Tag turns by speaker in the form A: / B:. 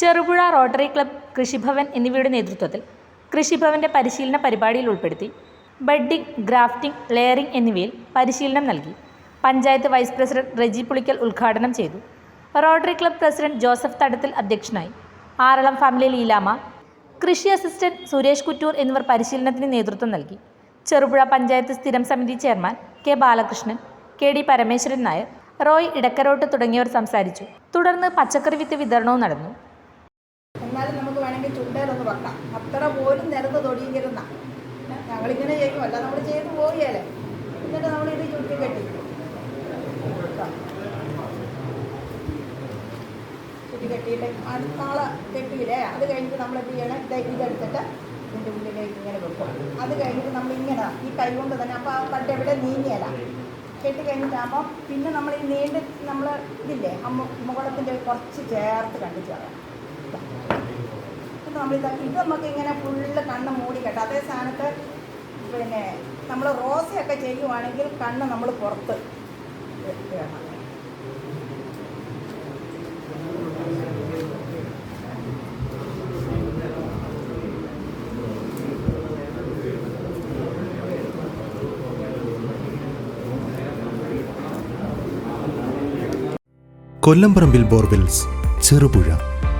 A: Cherupuzha rotary club കൃഷിഭവൻ എന്നിവയുടെ നേതൃത്വത്തിൽ കൃഷിഭവന്റെ പരിശീലന പരിപാടിയിൽ ഉൾപ്പെടുത്തി ബഡ്ഡിംഗ് ഗ്രാഫ്റ്റിംഗ് ലെയറിംഗ് എന്നിവയിൽ പരിശീലനം നൽകി. പഞ്ചായത്ത് വൈസ് പ്രസിഡന്റ് റെജി പുളിക്കൽ ഉദ്ഘാടനം ചെയ്തു. റോട്ടറി ക്ലബ് പ്രസിഡന്റ് ജോസഫ് തടത്തിൽ അധ്യക്ഷനായി. ആറളം ഫാമിലി ലീലാമ കൃഷി അസിസ്റ്റന്റ് സുരേഷ് കുറ്റൂർ എന്നിവർ പരിശീലനത്തിന് നേതൃത്വം നൽകി. ചെറുപുഴ പഞ്ചായത്ത് സ്ഥിരം സമിതി chairman K Balakrishnan K D Parameswaran Nair Roy Edakkarottu തുടങ്ങിയവർ സംസാരിച്ചു. തുടർന്ന് പച്ചക്കറി വിത്ത് വിതരണവും നടന്നു.
B: എന്നാലും നമുക്ക് വേണമെങ്കിൽ ചുണ്ടേലൊന്ന് വെക്കാം. അത്ര പോലും നിരന്ന് തൊടിയിരുന്ന ഞങ്ങളിങ്ങനെ ചെയ്യും. അല്ല നമ്മൾ ചെയ്ത് പോവുകയല്ലേ. എന്നിട്ട് നമ്മൾ ഇത് ചുറ്റി കെട്ടി. ചുറ്റി കെട്ടിയിട്ട് അടുത്താളെ കെട്ടിയില്ലേ? അത് കഴിഞ്ഞിട്ട് നമ്മൾ എന്ത് ചെയ്യണം? ഇത് ഇതെടുത്തിട്ട് ഇതിന്റെ ഉള്ളിലേക്ക് ഇങ്ങനെ വെക്കും. അത് കഴിഞ്ഞിട്ട് നമ്മൾ ഇങ്ങനെ ഈ കൈ കൊണ്ട് തന്നെ അപ്പോൾ ആ തട്ട് എവിടെ നീങ്ങിയല്ല കെട്ടി കഴിഞ്ഞിട്ടാകുമ്പോൾ പിന്നെ നമ്മൾ ഈ നീണ്ട് നമ്മൾ ഇതില്ലേ? അമ്മ മുകളത്തിന്റെ കുറച്ച് ചേർത്ത് കണ്ടിച്ച് കളയാം നമ്മൾ ഇത് ഇത് നമുക്ക് ഇങ്ങനെ ഫുള്ള് കണ്ണ് മൂടി കെട്ടാം. അതേ സ്ഥാനത്ത് പിന്നെ നമ്മൾ റോസയൊക്കെ ചെയ്യുവാണെങ്കിൽ കണ്ണ് നമ്മൾ പുറത്ത്.
C: കൊല്ലംപറമ്പിൽ ബോർവെൽസ് ചെറുപുഴ.